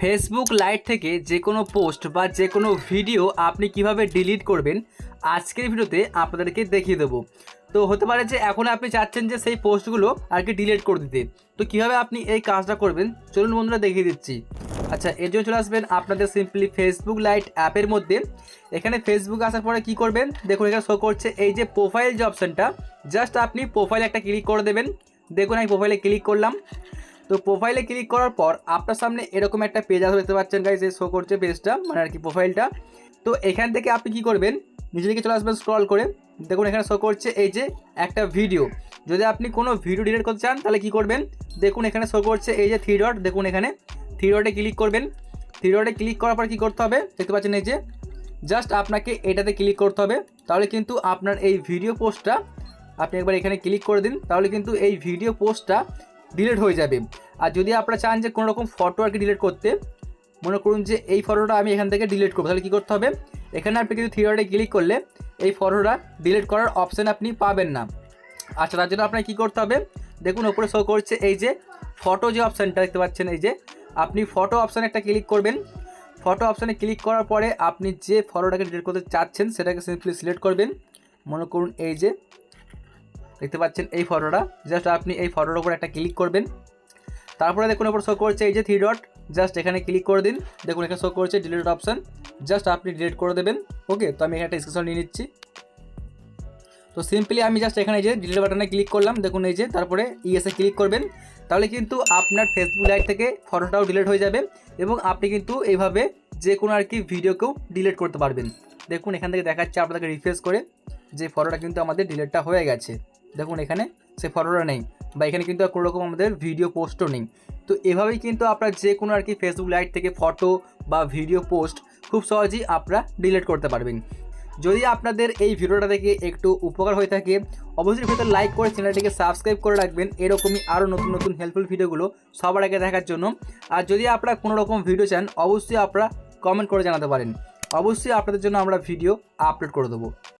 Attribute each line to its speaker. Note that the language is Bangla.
Speaker 1: ফেসবুক লাইট থেকে যে কোনো পোস্ট বা যে কোনো ভিডিও আপনি কীভাবে ডিলিট করবেন, আজকের ভিডিওতে আপনাদেরকে দেখিয়ে দেবো। তো হতে পারে যে এখন আপনি চাচ্ছেন যে সেই পোস্টগুলো আর কি ডিলিট করে দিতে। তো কীভাবে আপনি এই কাজটা করবেন, চলুন বন্ধুরা দেখিয়ে দিচ্ছি। আচ্ছা এর জন্য চলে আসবেন আপনাদের সিম্পলি ফেসবুক লাইট অ্যাপের মধ্যে। এখানে ফেসবুক আসার পরে কি করবেন, দেখুন এখানে শো করছে এই যে প্রোফাইল যে অপশানটা জাস্ট আপনি প্রোফাইল একটা ক্লিক করে দেবেন। দেখুন আমি প্রোফাইলে ক্লিক করলাম। তো প্রোফাইলে ক্লিক করার পর আপনার সামনে এরকম একটা পেজ আসবে দেখতে পাচ্ছেন গাইজ শো করছে পেজটা মানে আর কি প্রোফাইলটা তো এখান থেকে আপনি কি করবেন নিজে দিকে চলে আসবেন স্ক্রল করে, দেখুন এখানে শো করছে এই যে একটা ভিডিও যদি আপনি কোনো ভিডিও ডিলিট করতে চান, তাহলে কি করবেন, দেখুন এখানে শো করছে এই যে থ্রি ডট দেখুন এখানে। থ্রি ডটে ক্লিক করবেন। থ্রি ডটে ক্লিক করার পর কী করতে হবে, দেখতে পাচ্ছেন এই যে জাস্ট আপনাকে এটাতে ক্লিক করতে হবে। তাহলে কিন্তু আপনার এই ভিডিও পোস্টটা আপনি একবার এখানে ক্লিক করে দিন, তাহলে কিন্তু এই ভিডিও পোস্টটা ডিলিট হয়ে যাবে। আর যদি আপনারা চান যে কোনো রকম ফটো আর কি ডিলিট করতে, মনে করুন যে এই ফটোটা আমি এখান থেকে ডিলিট করব, তাহলে কী করতে হবে? এখানে আপনি কিন্তু থ্রি ডটে ক্লিক করলে এই ফটোটা ডিলিট করার অপশান আপনি পাবেন না। আচ্ছা তার জন্য আপনাকে কী করতে হবে? দেখুন ওপরে শো করছে এই যে ফটো যে অপশানটা দেখতে পাচ্ছেন, এই যে আপনি ফটো অপশানে একটা ক্লিক করবেন। ফটো অপশানে ক্লিক করার পরে আপনি যে ফটোটাকে ডিলিট করতে চাচ্ছেন, সেটাকে সিম্পলি সিলেক্ট করবেন। মনে করুন এই যে দেখতে পাচ্ছেন এই ফটোটা। জাস্ট আপনি এই ফটোর উপর একটা ক্লিক করবেন। তারপরে দেখুন ওপর শো করছে এই যে থ্রি ডট জাস্ট এখানে ক্লিক করে দিন। দেখুন, এখানে শো করছে ডিলিট অপশান জাস্ট আপনি ডিলিট করে দেবেন। ওকে তো আমি এখানে একটা স্ক্রিনশট নিয়ে নিচ্ছি। তো সিম্পলি আমি জাস্ট এখানে যে ডিলিট বাটনে ক্লিক করলাম। দেখুন, এই যে তারপরে ইএসএ ক্লিক করবেন। তাহলে কিন্তু আপনার ফেসবুক লাইট থেকে ফটোটাও ডিলিট হয়ে যাবে এবং আপনি কিন্তু এইভাবে যে কোনো আর কি ভিডিওকেও ডিলিট করতে পারবেন। দেখুন, এখান থেকে দেখাচ্ছে আপনাকে রিফ্রেশ করে যে ফটোটা কিন্তু আমাদের ডিলিটটা হয়ে গেছে। দেখুন, এখানে সে ফটোটা নেই বা এখানে কিন্তু কোনো রকম আমাদের ভিডিও পোস্টও নেই। তো এভাবেই কিন্তু আপনার যে কোনো আর কি ফেসবুক লাইট থেকে ফটো বা ভিডিও পোস্ট খুব সহজেই আপনারা ডিলিট করতে পারবেন। যদি আপনাদের এই ভিডিওটা দেখে একটু উপকার হয়ে থাকে, অবশ্যই ভিতরে লাইক করে চ্যানেলটিকে সাবস্ক্রাইব করে রাখবেন। এরকমই আরও নতুন নতুন হেল্পফুল ভিডিওগুলো সবার আগে দেখার জন্য। আর যদি আপনারা কোনো রকম ভিডিও চান, অবশ্যই আপনারা কমেন্ট করে জানাতে পারেন। অবশ্যই আপনাদের জন্য আমরা ভিডিও আপলোড করে দেবো।